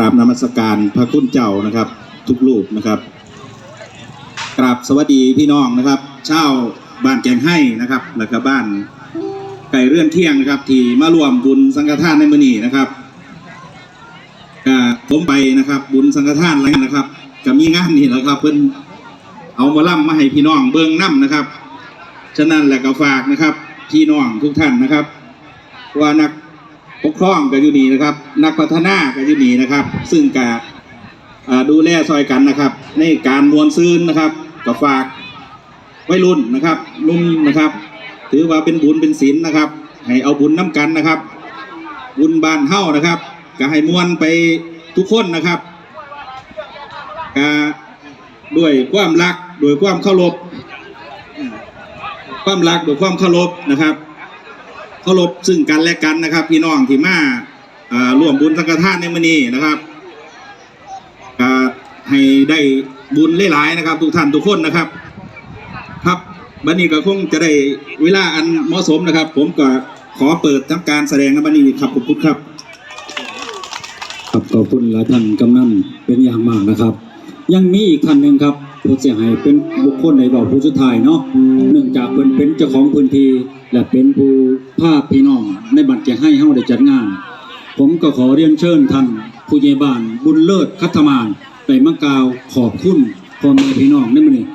ราบนมัสการพระคุณเจ้านะครับ ทุกรูปนะครับกราบสวัสดีพี่น้องนะครับเช่าบ้านแกงให้นะครับ แล้วก็บ้านไก่เรื่อนเที่ยงนะครับ ที่มารวมบุญสังฆทานในมือนี้นะครับก็ผมไปนะครับ บุญสังฆทานอะไรนะครับก็มีงานนี่แหละครับเพิ่นเอามาล่ำมาให้พี่น้องเบิ่งน้ำนะครับ ฉะนั้นแหละก็ฝากนะครับ พี่น้องทุกท่านนะครับ ว่านัก ปกครองก็อยู่นี่นะครับ นักพัฒนาก็อยู่นี่นะครับ ซึ่งกะดูแลซอยกันนะครับ ในการมวลซื้นนะครับก็ฝากวัยรุ่นนะครับนุ่มนะครับ ถือว่าเป็นบุญเป็นศีลนะครับ ให้เอาบุญน้ำกันนะครับ บุญบานเฮ้านะครับก็ให้มวลไปทุกคนนะครับก็ด้วยความรักด้วยความเคารพความรักด้วยความเคารพนะครับ เคารพซึ่งกันและกันนะครับ พี่น้องที่มาอ่ร่วมบุญสังฆทานในมื้อนี้นะครับให้ได้บุญหลายๆนะครับ ทุกท่านทุกคนนะครับ ครับบัดนี้ก็คงจะได้เวลาอันเหมาะสมนะครับ ผมก็ขอเปิดทำการแสดงในบัดนี้ครับขอบคุณครับครับขอบคุณหลายท่านกำนันเป็นอย่างมากนะครับ ยังมีอีกท่านหนึ่งครับ ผู้เสียหายเป็นบุคคลในบ่าผู้สุดท้ายเนาะเนื่องจากเป็นเป็นเจ้าของพื้นที่และเป็นผู้ภาพพี่น้องในบัตรแกให้เฮาได้จัดงาน ผมก็ขอเรียนเชิญท่านผู้ใหญ่บ้านบุญเลิศคัตมานไปมากล่าวขอบคุณพ่อแม่พี่น้องในมื้อนี้